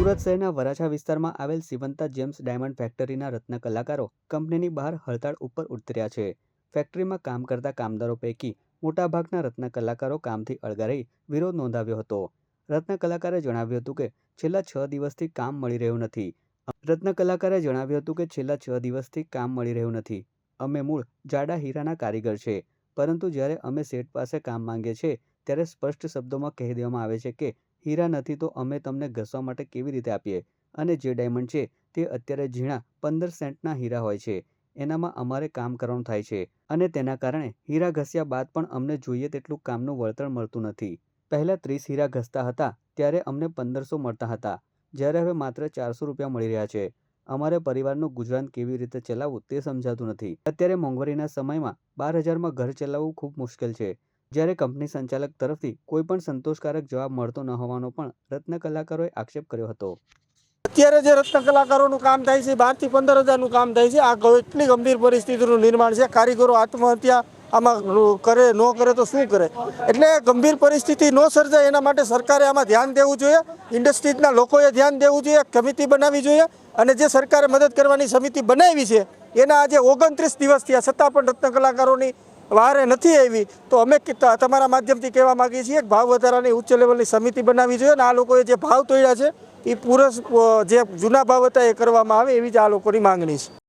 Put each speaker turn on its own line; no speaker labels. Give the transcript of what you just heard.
સુરત શહેરના વરાછા વિસ્તારમાં આવેલ સિવંતા જેમ્સ ડાયમંડ ફેક્ટરીના રત્ન કલાકારો કંપનીની બહાર હડતાળ ઉપર ઉતર્યા છે. ફેક્ટરીમાં કામ કરતા કામદારો પૈકી મોટાભાગના રત્ન કલાકારો કામથી અળગા રહી વિરોધ નોંધાવ્યો હતો. રત્ન કલાકારે જણાવ્યું હતું કે, છેલ્લા છ દિવસથી કામ મળી રહ્યું નથી. રત્ન કલાકારે જણાવ્યું હતું કે, છેલ્લા છ દિવસથી કામ મળી રહ્યું નથી. અમે મૂળ જાડા હીરાના કારીગર છે. પરંતુ જ્યારે અમે સેટ પાસે કામ માંગીએ છીએ, ત્યારે સ્પષ્ટ શબ્દોમાં કહી દેવામાં આવે છે કે હીરા નથી તો અમે તમને ઘસવા માટે કેવી રીતે આપીએ? અને જે ડાયમંડ છે તે અત્યારે ઝીણા પંદર સેન્ટના હીરા હોય છે. એનામાં અમારે કામ કરવાનું થાય છે. અને તેના કારણે હીરા ઘસ્યા બાદ પણ અમને જોઈએ તેટલું કામનું વળતર મળતું નથી. પહેલાં ત્રીસ હીરા ઘસતા હતા, ત્યારે અમને પંદરસો મળતા હતા. જ્યારે હવે માત્ર ચારસો રૂપિયા મળી રહ્યા છે. અમારે પરિવારનું ગુજરાન કેવી રીતે ચલાવવું તે સમજાતું નથી. અત્યારે મોંઘવારીના સમયમાં બાર હજારમાં ઘર ચલાવવું ખૂબ મુશ્કેલ છે. જ્યારે કંપની સંચાલક તરફથી કોઈ પણ સંતોષકારક જવાબ મળતો ન હોવાનો પણ રત્ન કલાકારોએ આક્ષેપ કર્યો હતો.
અત્યારે જે રત્ન કલાકારોનું કામ થાય છે, બારથી પંદર હજારનું કામ થાય છે, આ એટલી ગંભીર પરિસ્થિતિનું નિર્માણ છે. કારીગરો આત્મહત્યા આમાં કરે, ન કરે તો શું કરે? એટલે ગંભીર પરિસ્થિતિ ન સર્જાય એના માટે સરકારે આમાં ધ્યાન દેવું જોઈએ. ઇન્ડસ્ટ્રીઝના લોકોએ ધ્યાન દેવું જોઈએ, કમિટી બનાવવી જોઈએ અને જે સરકારે મદદ કરવાની સમિતિ બનાવી છે, એના આજે ઓગણત્રીસ દિવસ થયા. છતાં પણ રત્ન કલાકારોની વારે નથી આવી, તો અમે તમારા માધ્યમથી કહેવા માંગીએ છીએ કે ભાવ વધારાની ઉચ્ચ લેવલની સમિતિ બનાવવી જોઈએ અને આ લોકોએ જે ભાવ તોડ્યા છે એ પૂરસ જે જૂના ભાવ હતા એ કરવામાં આવે એવી જ આ લોકોની માંગણી છે.